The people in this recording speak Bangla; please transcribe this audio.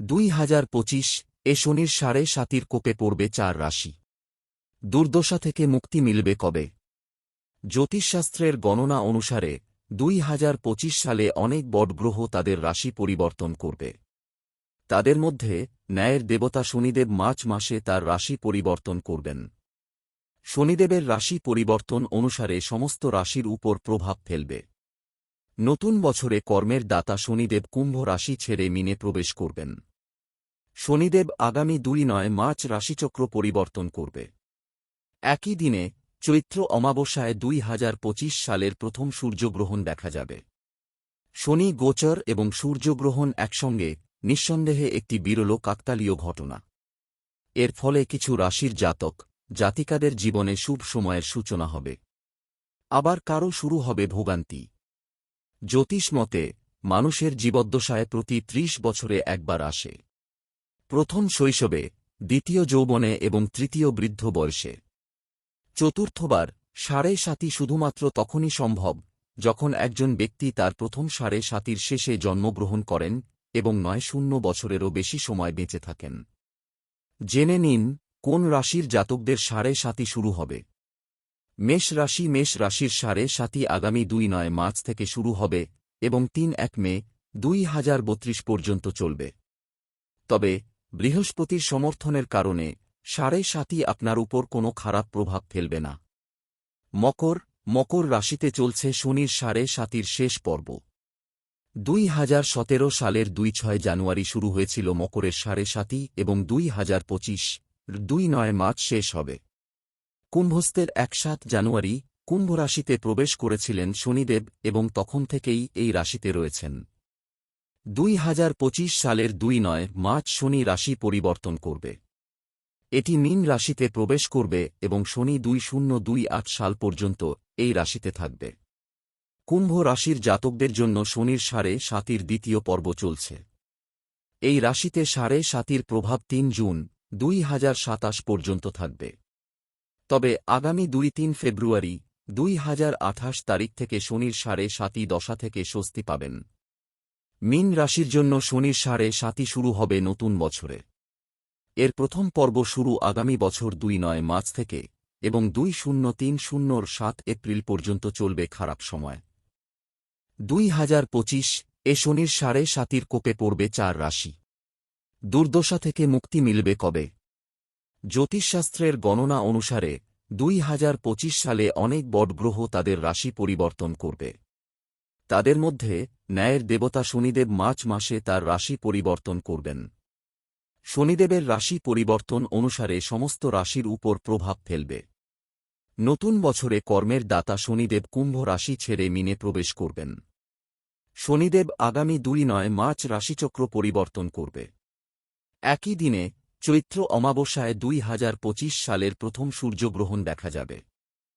দুই হাজার পঁচিশ এ শনির সাড়ে সাতির কোপে পড়বে চার রাশি। দুর্দশা থেকে মুক্তি মিলবে কবে? জ্যোতিষশাস্ত্রের গণনা অনুসারে দুই হাজার পঁচিশ সালে অনেক বটগ্রহ তাদের রাশি পরিবর্তন করবে। তাদের মধ্যে ন্যায়ের দেবতা শনিদেব মার্চ মাসে তার রাশি পরিবর্তন করবেন। শনিদেবের রাশি পরিবর্তন অনুসারে সমস্ত রাশির উপর প্রভাব ফেলবে। নতুন বছরে কর্মের দাতা শনিদেব কুম্ভ রাশি ছেড়ে মিনে প্রবেশ করবেন। শনিদেব আগামী দুই নয় মার্চ রাশিচক্র পরিবর্তন করবে। একই দিনে চৈত্র অমাবস্যায় দুই হাজার পঁচিশ সালের প্রথম সূর্যগ্রহণ দেখা যাবে। শনি গোচর এবং সূর্যগ্রহণ একসঙ্গে নিঃসন্দেহে একটি বিরল কাকতালীয় ঘটনা। এর ফলে কিছু রাশির জাতক জাতিকাদের জীবনে শুভ সময়ের সূচনা হবে। আবার কারও শুরু হবে ভোগান্তি। জ্যোতিষ মতে, মানুষের জীবদ্দশায় প্রতি ত্রিশ বছরে একবার আসে। প্রথম শৈশবে, দ্বিতীয় যৌবনে এবং তৃতীয় বৃদ্ধ বয়সে। চতুর্থবার, সাড়ে সাতি শুধুমাত্র তখনই সম্ভব, যখন একজন ব্যক্তি তার প্রথম সাড়ে সাতির শেষে জন্মগ্রহণ করেন এবং নয় শূন্য বছরেরও বেশি সময় বেঁচে থাকেন। জেনে নিন, কোন রাশির জাতকদের সাড়ে সাতি শুরু হবে। মেষ রাশি, মেষ রাশির সাড়ে সাতি আগামী দুই নয় মার্চ থেকে শুরু হবে এবং তিন এক মে দুই হাজার বত্রিশ পর্যন্ত চলবে। তবে বৃহস্পতির সমর্থনের কারণে সাড়ে সাতি আপনার উপর কোনো খারাপ প্রভাব ফেলবে না। মকর মকর রাশিতে চলছে শনির সাড়ে সাতির শেষ পর্ব। দুই হাজার সতেরো সালের দুই ছয় জানুয়ারি শুরু হয়েছিল মকরের সাড়ে সাতি এবং দুই হাজার পঁচিশ, দুই নয় মার্চ শেষ হবে। কুম্ভস্থের এক সাত জানুয়ারি কুম্ভ রাশিতে প্রবেশ করেছিলেন শনিদেব এবং তখন থেকেই এই রাশিতে রয়েছেন। দুই হাজার পঁচিশ সালের দুই নয় মার্চ শনি রাশি পরিবর্তন করবে। এটি মীন রাশিতে প্রবেশ করবে এবং শনি দুই শূন্য দুই আট সাল পর্যন্ত এই রাশিতে থাকবে। কুম্ভ রাশির জাতকদের জন্য শনির সাড়ে সাতির দ্বিতীয় পর্ব চলছে। এই রাশিতে সাড়ে সাতির প্রভাব তিন জুন দুই হাজার সাতাশ পর্যন্ত থাকবে। তবে আগামী দুই তিন ফেব্রুয়ারি দুই হাজার আঠাশ তারিখ থেকে শনির সাড়ে সাতি দশা থেকে স্বস্তি পাবেন। মীন রাশির জন্য শনির সাড়ে সাতি শুরু হবে নতুন বছরে। এর প্রথম পর্ব শুরু আগামী বছর দুই নয় মার্চ থেকে এবং দুই শূন্য তিন শূন্যর সাত এপ্রিল পর্যন্ত চলবে খারাপ সময়। দুই হাজার পঁচিশ এ শনির সাড়ে সাতির কোপে পড়বে চার রাশি। দুর্দশা থেকে মুক্তি মিলবে কবে? জ্যোতিষশাস্ত্রের গণনা অনুসারে দুই হাজার পঁচিশ সালে অনেক বটগ্রহ তাদের রাশি পরিবর্তন করবে। তাদের মধ্যে ন্যায়ের দেবতা শনিদেব মার্চ মাসে তার রাশি পরিবর্তন করবেন। শনিদেবের রাশি পরিবর্তন অনুসারে সমস্ত রাশির উপর প্রভাব ফেলবে। নতুন বছরে কর্মের দাতা শনিদেব কুম্ভ রাশি ছেড়ে মিনে প্রবেশ করবেন। শনিদেব আগামী দুই নয় মার্চ রাশিচক্র পরিবর্তন করবে। একই দিনে চৈত্র অমাবস্যায় দুই হাজার পঁচিশ সালের প্রথম সূর্যগ্রহণ দেখা যাবে।